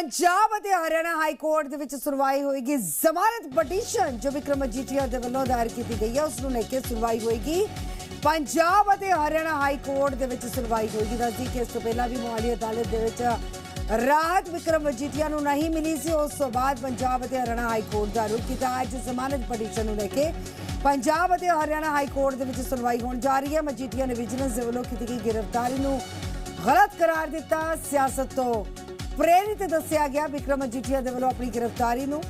ਪੰਜਾਬ ਅਤੇ Haryana high court ਦੇ ਵਿੱਚ ਸੁਣਵਾਈ ਹੋਏਗੀ। ਜ਼ਮਾਨਤ ਪਟੀਸ਼ਨ ਜੋ ਵਿਕਰਮ ਮਜੀਠੀਆ ਦੇ ਵੱਲੋਂ ਦਾਇਰ ਕੀਤੀ ਗਈ ਹੈ, ਉਸ ਨੂੰ ਲੈ ਕੇ ਸੁਣਵਾਈ ਹੋਏਗੀ। ਪੰਜਾਬ ਅਤੇ ਹਰਿਆਣਾ ਹਾਈ ਕੋਰਟ ਦੇ ਵਿੱਚ ਸੁਣਵਾਈ ਹੋਏਗੀ। ਦੱਸਦੀ ਕਿ ਇਸ ਤੋਂ ਪਹਿਲਾਂ ਵੀ ਮੋਹਾਲੀ ਅਦਾਲਤ ਦੇ ਵਿੱਚ ਰਾਹਤ ਵਿਕਰਮ ਮਜੀਠੀਆ ਨੂੰ ਨਹੀਂ ਮਿਲੀ ਸੀ। ਉਸ ਤੋਂ ਬਾਅਦ ਪੰਜਾਬ ਅਤੇ ਹਰਿਆਣਾ ਹਾਈ ਕੋਰਟ ਦਾ ਰੁਖ ਕੀਤਾ। ਅੱਜ ਜ਼ਮਾਨਤ ਪਟੀਸ਼ਨ ਨੂੰ ਲੈ ਕੇ ਪੰਜਾਬ ਅਤੇ ਹਰਿਆਣਾ ਹਾਈ ਕੋਰਟ ਦੇ ਵਿੱਚ ਸੁਣਵਾਈ ਹੋਣ ਜਾ ਰਹੀ ਹੈ। ਮਜੀਠੀਆ ਨੇ ਵਿਜੀਲੈਂਸ ਦੇ ਵੱਲੋਂ ਕੀਤੀ ਗਈ ਗ੍ਰਿਫਤਾਰੀ ਨੂੰ ਗਲਤ ਕਰਾਰ ਦਿੱਤਾ। ਸਿਆਸਤ ਤੋਂ ਪ੍ਰੇਰਿਤ ਦੱਸਿਆ ਗਿਆ ਵਿਕਰਮ ਮਜੀਠੀਆ ਦੇ ਵੱਲੋਂ ਆਪਣੀ ਗ੍ਰਿਫਤਾਰੀ ਨੂੰ।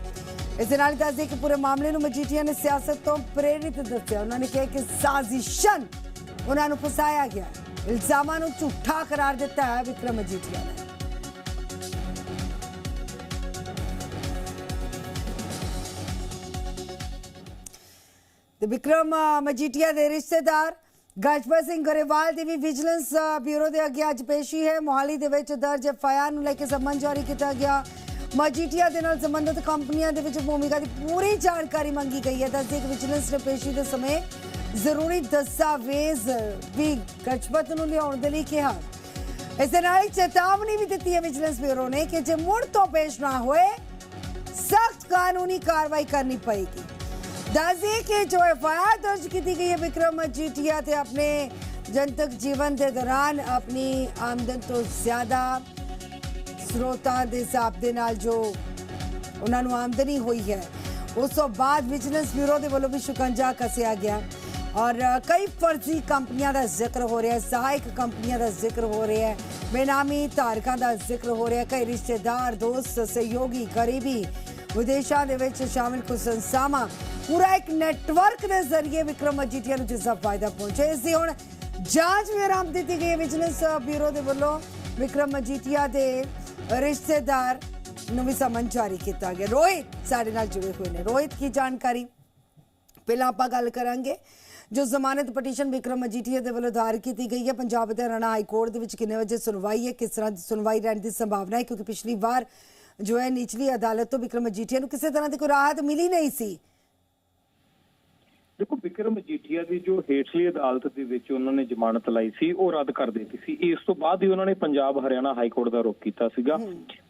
ਇਸ ਦੇ ਨਾਲ ਹੀ ਦੱਸਦੇ ਕਿ ਪੂਰੇ ਮਾਮਲੇ ਨੂੰ ਮਜੀਠੀਆ ਨੇ ਸਿਆਸਤ ਤੋਂ ਪ੍ਰੇਰਿਤ ਦੱਸਿਆ। ਉਹਨਾਂ ਨੇ ਕਿਹਾ ਕਿ ਸਾਜ਼ਿਸ਼ਨ ਉਹਨਾਂ ਨੂੰ ਫਸਾਇਆ ਗਿਆ। ਇਲਜ਼ਾਮਾਂ ਨੂੰ ਝੂਠਾ ਕਰਾਰ ਦਿੱਤਾ ਹੈ ਵਿਕਰਮ ਮਜੀਠੀਆ ਨੇ। ਤੇ ਵਿਕਰਮ ਮਜੀਠੀਆ ਦੇ ਰਿਸ਼ਤੇਦਾਰ ਗਜਪਤ ਸਿੰਘ ਗਰੇਵਾਲ ਦੀ ਵੀ ਵਿਜੀਲੈਂਸ ਬਿਊਰੋ ਦੇ ਅੱਗੇ ਅੱਜ ਪੇਸ਼ੀ ਹੈ। ਮੋਹਾਲੀ ਦੇ ਵਿੱਚ ਦਰਜ ਐਫਆਈਆਰ ਨੂੰ ਲੈ ਕੇ ਸੰਮਨ ਜਾਰੀ ਕੀਤਾ ਗਿਆ। ਮਜੀਠੀਆ ਦੇ ਨਾਲ ਸੰਬੰਧਿਤ ਕੰਪਨੀਆਂ ਦੇ ਵਿੱਚ ਭੂਮਿਕਾ ਦੀ ਪੂਰੀ ਜਾਣਕਾਰੀ ਮੰਗੀ ਗਈ ਹੈ। ਦੱਸਦੇ ਕਿ ਵਿਜੀਲੈਂਸ ਨੇ ਪੇਸ਼ੀ ਦੇ ਸਮੇਂ ਜ਼ਰੂਰੀ ਦਸਤਾਵੇਜ਼ ਵੀ ਗਜਪਤ ਨੂੰ ਲਿਆਉਣ ਦੇ ਲਈ ਕਿਹਾ। ਇਸ ਦੇ ਨਾਲ ਹੀ ਚੇਤਾਵਨੀ ਵੀ ਦਿੱਤੀ ਹੈ ਵਿਜੀਲੈਂਸ ਬਿਊਰੋ ਨੇ ਕਿ ਜੇ ਮੁੜ ਤੋਂ ਪੇਸ਼ ਨਾ ਹੋਏ, ਸਖਤ ਕਾਨੂੰਨੀ ਕਾਰਵਾਈ ਕਰਨੀ ਪਏਗੀ। ਦੱਸਦੇ ਕਿ ਜੋ ਐਫਆਈਆਰ ਦਰਜ ਕੀਤੀ ਗਈ ਹੈ ਵਿਕਰਮ ਮਜੀਠੀਆ ਤੇ ਆਪਣੇ ਜਨਤਕ ਜੀਵਨ ਦੇ ਦੌਰਾਨ ਆਪਣੀ ਆਮਦਨ ਤੋਂ ਜ਼ਿਆਦਾ ਸਰੋਤਾਂ ਦੇ ਹਿਸਾਬ ਦੇ ਨਾਲ ਜੋ ਉਹਨਾਂ ਨੂੰ ਆਮਦਨੀ ਹੋਈ ਹੈ ਉਸ ਤੋਂ ਬਾਅਦ ਵਿਜੀਲੈਂਸ ਬਿਊਰੋ ਦੇ ਵੱਲੋਂ ਵੀ ਸ਼ਿਕੰਜਾ ਕੱਸਿਆ ਗਿਆ ਔਰ ਕਈ ਫਰਜ਼ੀ ਕੰਪਨੀਆਂ ਦਾ ਜ਼ਿਕਰ ਹੋ ਰਿਹਾ ਹੈ ਸਹਾਇਕ ਕੰਪਨੀਆਂ ਦਾ ਜ਼ਿਕਰ ਹੋ ਰਿਹਾ ਹੈ ਬੇਨਾਮੀ ਧਾਰਕਾਂ ਦਾ ਜ਼ਿਕਰ ਹੋ ਰਿਹਾ ਕਈ ਰਿਸ਼ਤੇਦਾਰ, ਦੋਸਤ, ਸਹਿਯੋਗੀ ਕਰੀਬੀ ਵਿਦੇਸ਼ਾਂ ਦੇ ਵਿੱਚ ਸ਼ਾਮਿਲ ਕੁਝ ਸੰਸਥਾਵਾਂ ਪੂਰਾ ਇੱਕ ਨੈਟਵਰਕ ਦੇ ਜ਼ਰੀਏ ਵਿਕਰਮ ਮਜੀਠੀਆ ਨੂੰ ਜਿਸ ਦਾ ਫਾਇਦਾ ਪਹੁੰਚੇ ਇਸ ਦੀ ਹੁਣ ਜਾਂਚ ਵੀ ਆਰੰਭ ਦਿੱਤੀ ਗਈ ਹੈ। ਵਿਜੀਲੈਂਸ ਬਿਊਰੋ ਦੇ ਵੱਲੋਂ ਵਿਕਰਮ ਮਜੀਠੀਆ ਦੇ ਰਿਸ਼ਤੇਦਾਰ ਨੂੰ ਵੀ ਸਮਨ ਜਾਰੀ ਕੀਤਾ ਗਿਆ। ਰੋਹਿਤ ਸਾਡੇ ਨਾਲ ਜੁੜੇ ਹੋਏ ਨੇ। ਰੋਹਿਤ, ਕੀ ਜਾਣਕਾਰੀ? ਪਹਿਲਾਂ ਆਪਾਂ ਗੱਲ ਕਰਾਂਗੇ। ਜੋ ਜ਼ਮਾਨਤ ਪਟੀਸ਼ਨ ਵਿਕਰਮ ਮਜੀਠੀਆ ਦੇ ਵੱਲੋਂ ਦਾਇਰ ਕੀਤੀ ਗਈ ਹੈ, ਪੰਜਾਬ ਅਤੇ ਹਰਿਆਣਾ ਹਾਈ ਕੋਰਟ ਦੇ ਵਿੱਚ ਕਿੰਨੇ ਵਜੇ ਸੁਣਵਾਈ ਹੈ, ਕਿਸ ਤਰ੍ਹਾਂ ਦੀ ਸੁਣਵਾਈ ਰਹਿਣ ਦੀ ਸੰਭਾਵਨਾ ਹੈ, ਕਿਉਂਕਿ ਪਿਛਲੀ ਵਾਰ ਜੋ ਹੈ, ਨਿਚਲੀ ਅਦਾਲਤ ਤੋਂ ਵਿਕਰਮ ਮਜੀਠੀਆ ਨੂੰ ਕਿਸੇ ਤਰ੍ਹਾਂ ਦੀ ਕੋਈ ਰਾਹਤ ਮਿਲੀ ਨਹੀਂ ਸੀ। ਵਿਕਰਮ ਮਜੀਠੀਆ ਦੀ ਜੋ ਹੇਠਲੀ ਅਦਾਲਤ ਦੇ ਵਿੱਚ ਉਹਨਾਂ ਨੇ ਜ਼ਮਾਨਤ ਲਾਈ ਸੀ ਉਹ ਰੱਦ ਕਰ ਦਿੱਤੀ ਸੀ। ਇਸ ਤੋਂ ਬਾਅਦ ਹੀ ਉਹਨਾਂ ਨੇ ਪੰਜਾਬ ਹਰਿਆਣਾ ਹਾਈ ਕੋਰਟ ਦਾ ਰੁਖ ਕੀਤਾ ਸੀਗਾ।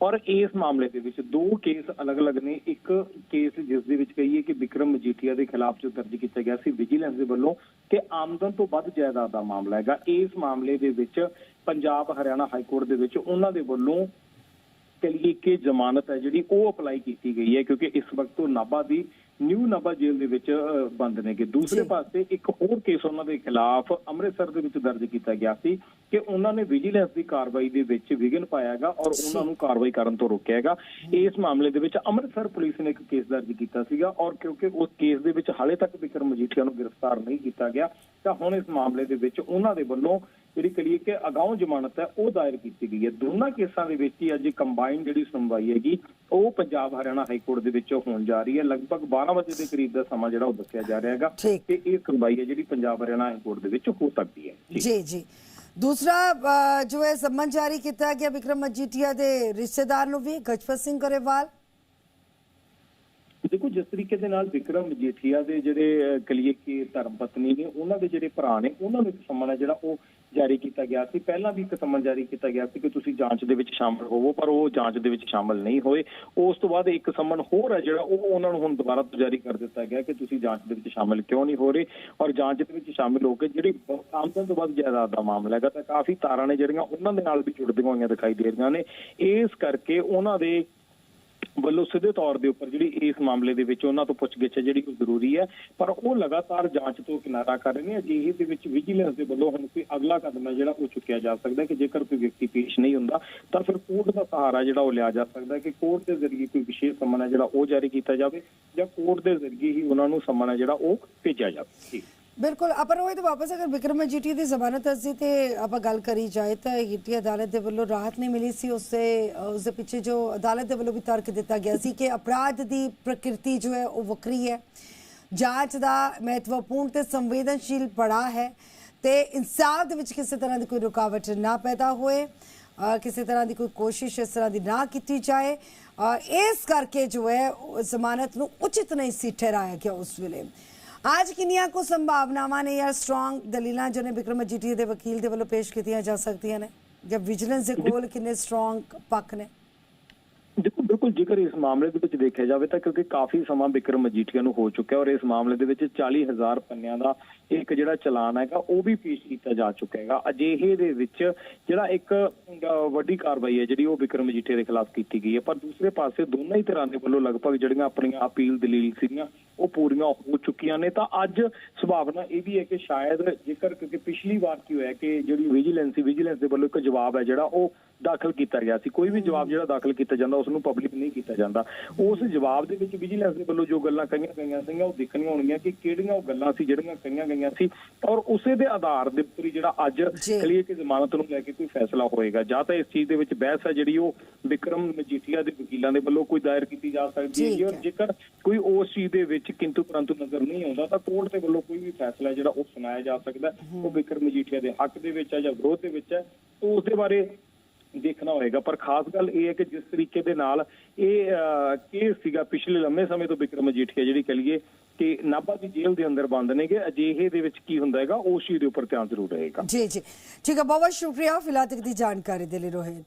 ਔਰ ਇਸ ਮਾਮਲੇ ਦੇ ਵਿੱਚ ਦੋ ਕੇਸ ਅਲੱਗ-ਅਲੱਗ ਨੇ। ਇੱਕ ਕੇਸ ਜਿਸ ਦੇ ਵਿੱਚ ਕਹੀਏ ਕਿ ਵਿਕਰਮ ਮਜੀਠੀਆ ਦੇ ਖਿਲਾਫ ਜੋ ਦਰਜ ਕੀਤਾ ਗਿਆ ਸੀ ਵਿਜੀਲੈਂਸ ਦੇ ਵੱਲੋਂ ਕਿ ਆਮਦਨ ਤੋਂ ਵੱਧ ਜਾਇਦਾਦ ਦਾ ਮਾਮਲਾ ਹੈਗਾ। ਇਸ ਮਾਮਲੇ ਦੇ ਵਿੱਚ ਪੰਜਾਬ ਹਰਿਆਣਾ ਹਾਈ ਕੋਰਟ ਦੇ ਵਿੱਚ ਉਹਨਾਂ ਦੇ ਵੱਲੋਂ ਕਹੀਏ ਕਿ ਜ਼ਮਾਨਤ ਹੈ ਜਿਹੜੀ ਉਹ ਅਪਲਾਈ ਕੀਤੀ ਗਈ ਹੈ ਕਿਉਂਕਿ ਇਸ ਵਕਤ ਉਹ ਨਾਭਾ ਦੀ ਨਿਊ ਨਾਭਾ ਜੇਲ੍ਹ ਦੇ ਵਿੱਚ ਬੰਦ ਨੇਗੇ ਦੂਸਰੇ। ਪਾਸੇ ਇੱਕ ਹੋਰ ਕੇਸ ਉਹਨਾਂ ਦੇ ਖਿਲਾਫ ਅੰਮ੍ਰਿਤਸਰ ਦੇ ਵਿੱਚ ਦਰਜ ਕੀਤਾ ਗਿਆ ਸੀ ਕਿ ਉਹਨਾਂ ਨੇ ਵਿਜੀਲੈਂਸ ਦੀ ਕਾਰਵਾਈ ਦੇ ਵਿੱਚ ਵਿਘਨ ਪਾਇਆਗਾ ਔਰ ਉਹਨਾਂ ਨੂੰ ਕਾਰਵਾਈ ਕਰਨ ਤੋਂ ਰੋਕਿਆ ਹੈਗਾ। ਇਸ ਮਾਮਲੇ ਦੇ ਵਿੱਚ ਅੰਮ੍ਰਿਤਸਰ ਪੁਲਿਸ ਨੇ ਇੱਕ ਕੇਸ ਦਰਜ ਕੀਤਾ ਸੀਗਾ ਔਰ ਕਿਉਂਕਿ ਉਸ ਕੇਸ ਦੇ ਵਿੱਚ ਹਾਲੇ ਤੱਕ ਵਿਕਰਮ ਮਜੀਠੀਆ ਨੂੰ ਗ੍ਰਿਫਤਾਰ ਨਹੀਂ ਕੀਤਾ ਗਿਆ ਤਾਂ ਹੁਣ ਇਸ ਮਾਮਲੇ ਦੇ ਵਿੱਚ ਉਹਨਾਂ ਦੇ ਵੱਲੋਂ ਜਿਹੜੀ ਕਰੀਏ ਕਿ ਅਗਾਊਂ ਜ਼ਮਾਨਤ ਹੈ ਉਹ ਦਾਇਰ ਕੀਤੀ ਗਈ ਹੈ। ਦੋਨਾਂ ਕੇਸਾਂ ਦੇ ਵਿੱਚ ਹੀ ਅੱਜ ਕੰਬਾਈਨ ਜਿਹੜੀ ਸੁਣਵਾਈ ਹੈਗੀ ਉਹ ਪੰਜਾਬ ਹਰਿਆਣਾ ਹਾਈ ਕੋਰਟ ਦੇ ਵਿੱਚ ਹੋਣ ਜਾ ਰਹੀ ਹੈ। ਲਗਭਗ 12 ਵਜੇ ਦੇ ਕਰੀਬ ਦਾ ਸਮਾਂ ਜਿਹੜਾ ਉਹ ਦੱਸਿਆ ਜਾ ਰਿਹਾ ਹੈਗਾ। ਤੇ ਇਹ ਸੁਣਵਾਈ ਹੈ ਜਿਹੜੀ ਪੰਜਾਬ ਹਰਿਆਣਾ ਹਾਈ ਕੋਰਟ ਦੇ ਵਿੱਚ ਹੋ ਸਕਦੀ ਹੈ। ਜੀ। ਜੀ। ਦੂਸਰਾ ਜੋ ਹੈ ਸੰਮਨ ਜਾਰੀ ਕੀਤਾ ਗਿਆ ਵਿਕਰਮ ਮਜੀਠੀਆ ਦੇ ਰਿਸ਼ਤੇਦਾਰ ਨੂੰ ਵੀ ਗਜਪਤ ਸਿੰਘ ਗਰੇਵਾਲ? ਦੇਖੋ ਜਿਸ ਤਰੀਕੇ ਦੇ ਨਾਲ ਵਿਕਰਮ ਮਜੀਠੀਆ ਦੇ ਜਿਹੜੇ ਕਹੀਏ ਕਿ ਧਰਮ ਪਤਨੀ ਨੇ ਉਹਨਾਂ ਦੇ ਜਿਹੜੇ ਭਰਾ ਨੇ ਉਹਨਾਂ ਨੂੰ ਇੱਕ ਸੰਮਨ ਹੈ ਜਿਹੜਾ ਉਹ ਜਾਰੀ ਕੀਤਾ ਗਿਆ ਸੀ। ਪਹਿਲਾਂ ਵੀ ਇੱਕ ਸਮਨ ਜਾਰੀ ਕੀਤਾ ਗਿਆ ਸੀ ਕਿ ਤੁਸੀਂ ਜਾਂਚ ਦੇ ਵਿੱਚ ਸ਼ਾਮਲ ਹੋਵੋ, ਪਰ ਉਹ ਜਾਂਚ ਦੇ ਵਿੱਚ ਸ਼ਾਮਲ ਨਹੀਂ ਹੋਏ। ਉਸ ਤੋਂ ਬਾਅਦ ਇੱਕ ਸਮਨ ਹੋਰ ਹੈ ਜਿਹੜਾ ਉਹ ਉਹਨਾਂ ਨੂੰ ਹੁਣ ਦੁਬਾਰਾ ਤੋਂ ਜਾਰੀ ਕਰ ਦਿੱਤਾ ਗਿਆ ਕਿ ਤੁਸੀਂ ਜਾਂਚ ਦੇ ਵਿੱਚ ਸ਼ਾਮਲ ਕਿਉਂ ਨਹੀਂ ਹੋ ਰਹੇ ਔਰ ਜਾਂਚ ਦੇ ਵਿੱਚ ਸ਼ਾਮਲ ਹੋ ਕੇ ਜਿਹੜੀ ਆਮਦਨ ਤੋਂ ਵੱਧ ਜਾਇਦਾਦ ਦਾ ਮਾਮਲਾ ਹੈਗਾ ਤਾਂ ਕਾਫੀ ਤਾਰਾਂ ਨੇ ਜਿਹੜੀਆਂ ਉਹਨਾਂ ਦੇ ਨਾਲ ਵੀ ਜੁੜਦੀਆਂ ਹੋਈਆਂ ਦਿਖਾਈ ਦੇ ਰਹੀਆਂ ਨੇ। ਇਸ ਕਰਕੇ ਉਹਨਾਂ ਦੇ ਵੱਲੋਂ ਸਿੱਧੇ ਤੌਰ ਦੇ ਉੱਪਰ ਜਿਹੜੀ ਇਸ ਮਾਮਲੇ ਦੇ ਵਿੱਚ ਉਹਨਾਂ ਤੋਂ ਪੁੱਛਗਿੱਛ ਜਿਹੜੀ ਕੋਈ ਜ਼ਰੂਰੀ ਹੈ, ਪਰ ਉਹ ਲਗਾਤਾਰ ਜਾਂਚ ਤੋਂ ਕਿਨਾਰਾ ਕਰ ਰਹੇ ਨੇ, ਅਜਿਹੇ ਦੇ ਵਿੱਚ ਵਿਜੀਲੈਂਸ ਦੇ ਵੱਲੋਂ ਹੁਣ ਕੋਈ ਅਗਲਾ ਕਦਮ ਹੈ ਜਿਹੜਾ ਉਹ ਚੁੱਕਿਆ ਜਾ ਸਕਦਾ ਹੈ ਕਿ ਜੇਕਰ ਕੋਈ ਵਿਅਕਤੀ ਪੇਸ਼ ਨਹੀਂ ਹੁੰਦਾ, ਤਾਂ ਫਿਰ ਕੋਰਟ ਦਾ ਸਹਾਰਾ ਜਿਹੜਾ ਉਹ ਲਿਆ ਜਾ ਸਕਦਾ ਹੈ ਕਿ ਕੋਰਟ ਦੇ ਜ਼ਰੀਏ ਕੋਈ ਵਿਸ਼ੇਸ਼ ਸੰਮਨ ਹੈ ਜਿਹੜਾ ਉਹ ਜਾਰੀ ਕੀਤਾ ਜਾਵੇ ਜਾਂ ਕੋਰਟ ਦੇ ਜ਼ਰੀਏ ਹੀ ਉਹਨਾਂ ਨੂੰ ਸਮਨ ਹੈ ਜਿਹੜਾ ਉਹ ਭੇਜਿਆ ਜਾਵੇ। ਜੀ ਬਿਲਕੁਲ, ਆਪਾਂ ਰੋਹਿਤ ਵਾਪਸ ਅਗਰ ਵਿਕਰਮ ਮਜੀਠੀਆ ਦੀ ਜ਼ਮਾਨਤ ਅਰਜ਼ੀ ਤੇ ਆਪਾਂ ਗੱਲ ਕਰੀ ਜਾਏ ਤਾਂ ਹੀਟੀ ਅਦਾਲਤ ਦੇ ਵੱਲੋਂ ਰਾਹਤ ਨਹੀਂ ਮਿਲੀ ਸੀ, ਉਸੇ, ਉਸ ਦੇ ਪਿੱਛੇ ਜੋ ਅਦਾਲਤ ਦੇ ਵੱਲੋਂ ਵੀ ਤਰਕ ਦਿੱਤਾ ਗਿਆ ਸੀ ਕਿ ਅਪਰਾਧ ਦੀ ਪ੍ਰਕਿਰਤੀ ਜੋ ਹੈ ਉਹ ਵੱਖਰੀ ਹੈ। ਜਾਂਚ ਦਾ ਮਹੱਤਵਪੂਰਨ ਤੇ ਸੰਵੇਦਨਸ਼ੀਲ ਪੜਾ ਹੈ ਤੇ ਇਨਸਾਫ ਦੇ ਵਿੱਚ ਕਿਸੇ ਤਰ੍ਹਾਂ ਦੀ ਕੋਈ ਰੁਕਾਵਟ ਨਾ ਪੈਦਾ ਹੋਏ ਕਿਸੇ ਤਰ੍ਹਾਂ ਦੀ ਕੋਈ ਕੋਸ਼ਿਸ਼ ਇਸ ਤਰ੍ਹਾਂ ਦੀ ਨਾ ਕੀਤੀ ਜਾਏ। ਇਸ ਕਰਕੇ ਜੋ ਹੈ, ਉਹ ਜ਼ਮਾਨਤ ਨੂੰ ਉਚਿਤ ਨਹੀਂ ਸੀ ਠਹਿਰਾਇਆ ਗਿਆ ਉਸ ਵੇਲੇ। ਅੱਜ ਕਿੰਨੀਆਂ ਕੋ ਸੰਭਾਵਨਾਵਾਂ ਨੇ ਜਾਂ ਸਟਰੋਂਗ ਦਲੀਲਾਂ ਜੋ ਨੇ ਵਿਕਰਮ ਜੀਟੀ ਦੇ ਵਕੀਲ ਦੇ ਵੱਲੋਂ ਪੇਸ਼ ਕੀਤੀਆਂ ਜਾ ਸਕਦੀਆਂ ਨੇ ਜਾਂ ਵਿਜੀਲੈਂਸ ਦੇ ਕੋਲ ਕਿੰਨੇ ਸਟਰੋਂਗ ਪੱਖ ਨੇ ਦੇਖੋ, ਬਿਲਕੁਲ ਜੇਕਰ ਇਸ ਮਾਮਲੇ ਦੇ ਵਿੱਚ ਦੇਖਿਆ ਜਾਵੇ ਤਾਂ ਕਿਉਂਕਿ ਕਾਫੀ ਸਮਾਂ ਬਿਕਰਮ ਮਜੀਠੀਆ ਨੂੰ ਹੋ ਚੁੱਕਿਆ ਔਰ ਇਸ ਮਾਮਲੇ ਦੇ ਵਿੱਚ 40000 ਪੰਨਿਆਂ ਦਾ ਇੱਕ ਜਿਹੜਾ ਚਲਾਨ ਹੈਗਾ, ਉਹ ਵੀ ਪੇਸ਼ ਕੀਤਾ ਜਾ ਚੁੱਕਿਆ ਹੈਗਾ। ਅਜਿਹੇ ਦੇ ਵਿੱਚ ਜਿਹੜਾ ਇੱਕ ਵੱਡੀ ਕਾਰਵਾਈ ਹੈ ਜਿਹੜੀ ਉਹ ਬਿਕਰਮ ਮਜੀਠੀਆ ਦੇ ਖਿਲਾਫ ਕੀਤੀ ਗਈ ਹੈ। ਪਰ ਦੂਸਰੇ ਪਾਸੇ ਦੋਨਾਂ ਹੀ ਧਿਰਾਂ ਦੇ ਵੱਲੋਂ ਲਗਭਗ ਜਿਹੜੀਆਂ ਆਪਣੀਆਂ ਅਪੀਲ ਦਲੀਲ ਸੀਗੀਆਂ, ਉਹ ਪੂਰੀਆਂ ਹੋ ਚੁੱਕੀਆਂ ਨੇ। ਤਾਂ ਅੱਜ ਸੰਭਾਵਨਾ ਇਹ ਵੀ ਹੈ ਕਿ ਸ਼ਾਇਦ ਜੇਕਰ ਕਿਉਂਕਿ ਪਿਛਲੀ ਵਾਰ ਕੀ ਹੋਇਆ ਕਿ ਜਿਹੜੀ ਵਿਜੀਲੈਂਸ ਸੀ ਵਿਜੀਲੈਂਸ ਦੇ ਵੱਲੋਂ ਇੱਕ ਜਵਾਬ ਹੈ ਜਿਹੜਾ ਉਹ ਦਾਖਲ ਕੀਤਾ ਗਿਆ ਸੀ। ਕੋਈ ਵੀ ਜਵਾਬ ਜਿਹੜਾ ਦਾਖਲ ਕੀਤਾ ਜਾਂਦਾ, ਉਸ ਨੂੰ ਪਬਲਿਕ ਨਹੀਂ ਕੀਤਾ ਜਾਂਦਾ ਉਸ ਜਵਾਬ ਦੇ ਵਿੱਚ ਵਿਜੀਲੈਂਸ ਦੇ ਵੱਲੋਂ ਜੋ ਗੱਲਾਂ ਕਹੀਆਂ ਗਈਆਂ ਸੀਗੀਆਂ ਉਹ ਦੇਖਣੀਆਂ ਹੋਣਗੀਆਂ ਕਿ ਕਿਹੜੀਆਂ ਉਹ ਗੱਲਾਂ ਸੀ ਜਿਹੜੀਆਂ ਕਹੀਆਂ ਗਈਆਂ ਸੀ ਔਰ ਉਸੇ ਦੇ ਆਧਾਰ ਦੇ ਹੀ ਜਿਹੜਾ ਅੱਜ। ਕਲੀਏ ਕਿ ਜ਼ਮਾਨਤ ਨੂੰ ਲੈ ਕੇ ਕੋਈ ਫੈਸਲਾ ਹੋਏਗਾ ਜਾਂ ਤਾਂ ਇਸ ਚੀਜ਼ ਦੇ ਵਿੱਚ ਬਹਿਸ ਹੈ ਜਿਹੜੀ ਉਹ ਵਿਕਰਮ ਮਜੀਠੀਆ ਦੇ ਵਕੀਲਾਂ ਦੇ ਵੱਲੋਂ ਕੋਈ ਦਾਇਰ ਕੀਤੀ ਜਾ ਸਕਦੀ ਹੈ ਔਰ। ਜੇਕਰ ਕੋਈ ਉਸ ਚੀਜ਼ ਦੇ ਵਿੱਚ ਕਿੰਤੂ ਪਰੰਤੂ ਨਜ਼ਰ ਨਹੀਂ ਆਉਂਦਾ ਤਾਂ ਕੋਰਟ ਦੇ ਵੱਲੋਂ ਕੋਈ ਵੀ ਫੈਸਲਾ ਜਿਹੜਾ ਉਹ ਸੁਣਾਇਆ ਜਾ ਸਕਦਾ। ਉਹ ਵਿਕਰਮ ਮਜੀਠੀਆ ਦੇ ਹੱਕ ਦੇ ਵਿੱਚ ਹੈ ਜਾਂ ਵਿਰੋਧ ਦੇ ਵਿੱਚ ਹੈ ਉਸ ਦੇ ਬਾਰੇ ਦੇਖਣਾ ਹੋਏਗਾ। ਪਰ ਖਾਸ ਗੱਲ ਇਹ ਹੈ ਕਿ ਜਿਸ ਤਰੀਕੇ ਦੇ ਨਾਲ ਇਹ ਕੇਸ ਸੀਗਾ ਪਿਛਲੇ ਲੰਮੇ ਸਮੇਂ ਤੋਂ ਵਿਕਰਮ ਮਜੀਠੀਆ ਜਿਹੜੀ ਕਹ ਲਈਏ ਕਿ ਨਾਭਾ ਦੀ ਜੇਲ੍ਹ ਦੇ ਅੰਦਰ ਬੰਦ ਨੇਗੇ। ਅਜਿਹੇ ਦੇ ਵਿੱਚ ਕੀ ਹੁੰਦਾ ਹੈਗਾ, ਉਸ ਚੀਜ਼ ਦੇ ਉੱਪਰ ਧਿਆਨ ਜ਼ਰੂਰ ਰਹੇਗਾ। ਜੀ ਜੀ। ਠੀਕ ਹੈ, ਬਹੁਤ ਬਹੁਤ ਸ਼ੁਕਰੀਆ ਫਿਲਹਾਲ ਤੱਕ ਦੀ ਜਾਣਕਾਰੀ ਦੇ ਲਈ ਰੋਹਿਤ।